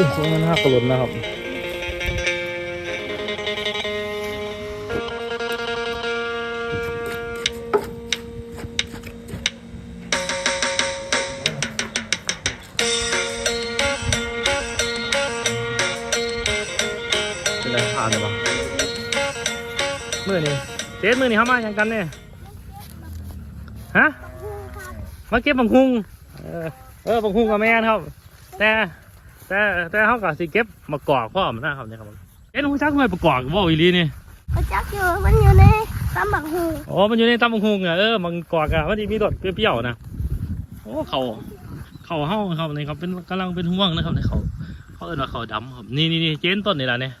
นี่ช่วงนั้นห้ากระหล่นนะครับเป็นไรผ่านเลยปะมือนี่เจ๊มือนี่เขามาอย่างกันเนี่ยฮะมาเก็บบังคุงเออเออบังคุงกับแม่นครับ แต่ แต่แต่เขาก็สิเก็บมากอกพ่อมนะครับเนี่ยครับเอ็นหูจักหน่วยประกอบว่าอีหลีนี่เขาจักอยู่มันอยู่ในตำบักหูอ๋อมันอยู่ในตำบังคุงอะเออมันกอกอะมันจะมีรสเปรี้ยวๆนะโอ้เขาเขาเฮาครับนี่ครับเป็นกำลังเป็นห่วงนะครับในเขาเขาเอิ้นว่าเขาดำครับนี่นี่นี่เจนต้นนี่แหละเนี่ย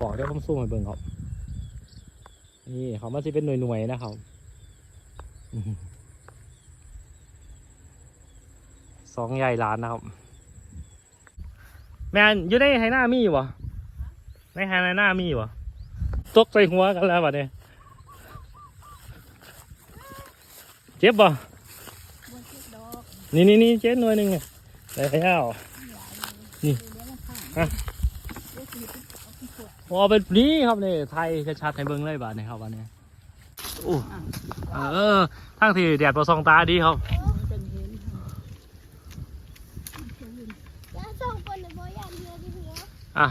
กอกเดี๋ยวผมสู้ให้เบิ่งครับนี่เขามันจะเป็นหน่วยๆนะครับอื้อหือสองใหญ่ล้านนะครับ แมนอยู่ในไฮหน้ามีอยู่วะในไฮหน้ามีอยู่วะตกใส่หัวกันแล้วบัดนี้เจ็บบ่นี่นี่นี่เจ็บหน่วยหนึ่งเนี่ยได้แล้วนี่ฮะโอ้เป็นนี้ครับนี่ไทยชัดๆให้เบิ่งเลยบาดนี้ครับบาดนี้โอ้เออทั้งที่แดดประสองตาดีครับ แล้วสองคนเนี่ยบ่ยานเรือดิเพีย อะ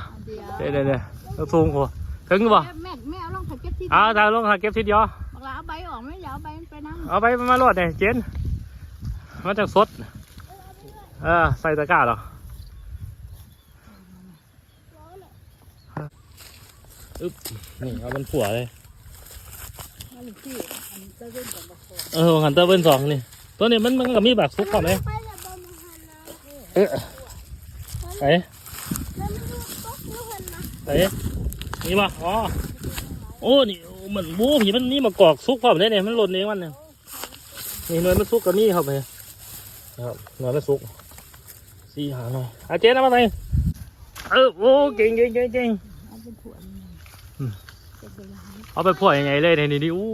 เดี๋ยวเดี๋ยวเดี๋ยวเดี๋ยวสูงหัวถึงบ่แม่แม่เอาลองถักเก็บที่เอาถ้าลงหาเก็บทีเดียวบอกลาเอาใบออกไหมอย่าเอาใบไปน้เอาไปมาโหลดเนี่ยเจนมาจากสดเออใส่ตะกร้าเหรออึ๊บนี่เอาเป็นผัวเลยำมาหนึ่งที่อันเจ้าเล่นกับบอกเออหันเตอร์เบิ้ลสองนี่ตัวนี้มันมันก็มีแบบซุกก่อนไหมไปแล้วบ่มาหันนะเออไหน แล้วมันอยู่ตกอยู่หันนะ ไหนนี่ป่ะอ๋อโอ้นี่เหมือนบูผีมันนี่มากอกซุกพร้อมได้เนี่ยมันหล่นเองมันเนี่ยนี่หน่วยมันซุกกับนี่ครับเลยนะครับหน่วยมันซุกสี่หาหน่อยอาเจนเอามาไหนเออโอ้เก่งเก่งเก่งเก่งเอาเป็นผัวนี่อืมเก็บเวลาเอาไปพ่อยังไงเลยในนี้ดิอู้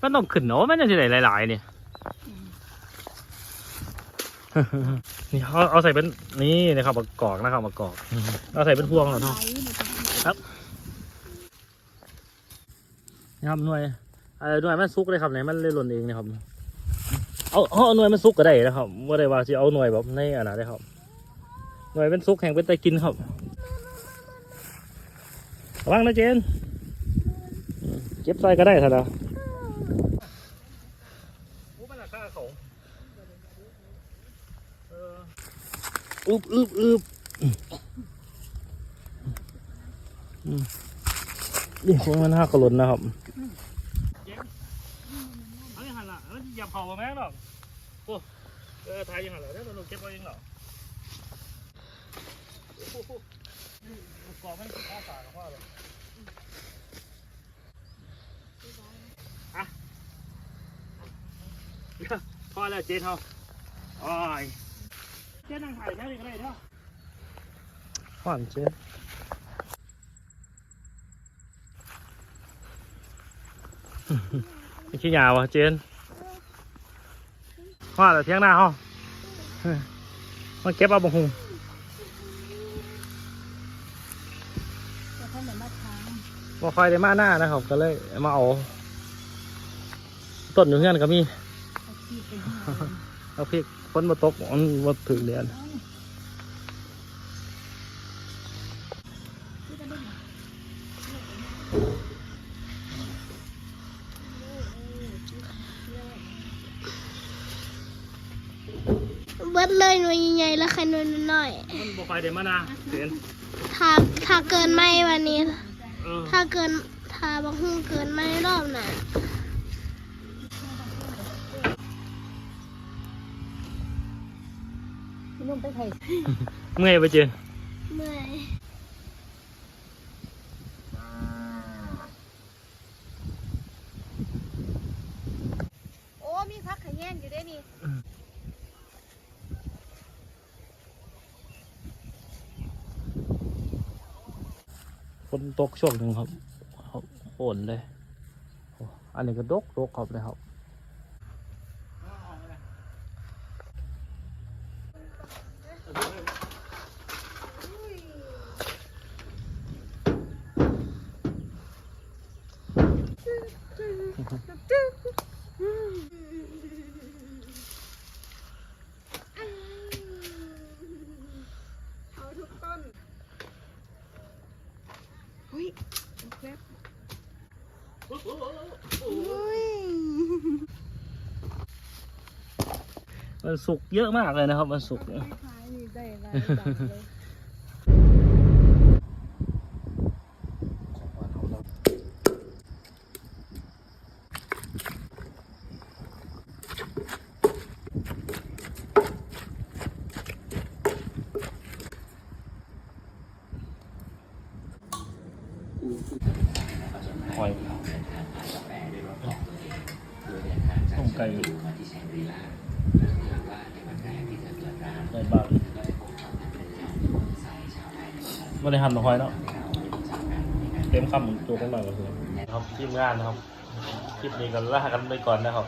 มันต้องขึ้นเนาะมันจะได้หลายๆเนี่ย นี่เอาเอาใส่เป็นนี่นะครับมากอกนะครับมากอกเอาใส่เป็นพวงเหรอเนาะใบนี่ต้องนี่ครับหน่วยเออหน่วยมันซุกเลยครับไหนมันเลยหล่นเองนะครับเอาเอาหน่วยมันซุกก็ได้นะครับว่าได้ว่าจะเอาหน่วยแบบในอันนั้นได้ครับ หน่วยเป็นซุกแห่งเป็นตะกินครับระวังนะเจนอืมเก็บใส่ก็ได้ท่านนะ อึบอึบอึบนี่พวกมันห้ากระลนนะครับเอาอย่างหันละแล้วอย่าเผาแม่หรอกโอ้เออทายอย่างหันละแล้วเราเก็บไว้เองหรอโอ้โหกรอไม่ข้าวสารหรอกว่าเลยอะพอแล้วเจ๊เท่าอ้ย เจ๊นั่งถ่ายแค่นี้ก็ได้เท่าหวานเจ๊นี่ขี้ยาวะเจนว่าแต่เที่ยงหน้าเขามาเก็บเอาบังหุงจะท่านไหนมาทางมาไฟได้มาหน้านะครับ ก็เลยมาเอาต้นอยู่เงี้ยก็มีเอาที่เป็นหัวเอาพริก ฝนมาตกมันมาถึงเดือนที่จะได้เบิดเลยหน่วยใหญ่ๆแล้วใครหน่วยน้อยมันบ่ไฟได้มาหน้าเจนๆถ้าถ้าเกินไม่วันนี้ เออถ้าเกินถ้าบักหูเกินไม่รอบหน่ะ นุ่มไปไทยเมื่อยไปเจนเมื่อยโอ้มีพักขยันอยู่ได้นี่ฝนตกช่วงหนึ่งครับฝนเลยโอ้อันนี้ก็ดกดกครับเลยครับ เอาทุกต้นอุ้ยแคบอุ้ยมันสุกเยอะมากเลยนะครับ มันสุกเนี่ยขายนี่ได้หลายจังเลย หอยต้มไก่ใส่บาตรไม่ได้หั่นหอยเนาะเต็มคำตัวกันหน่อยก็คือครับทีมงานนะครับ คลิปนี้ก็ลากันไปก่อนนะครับ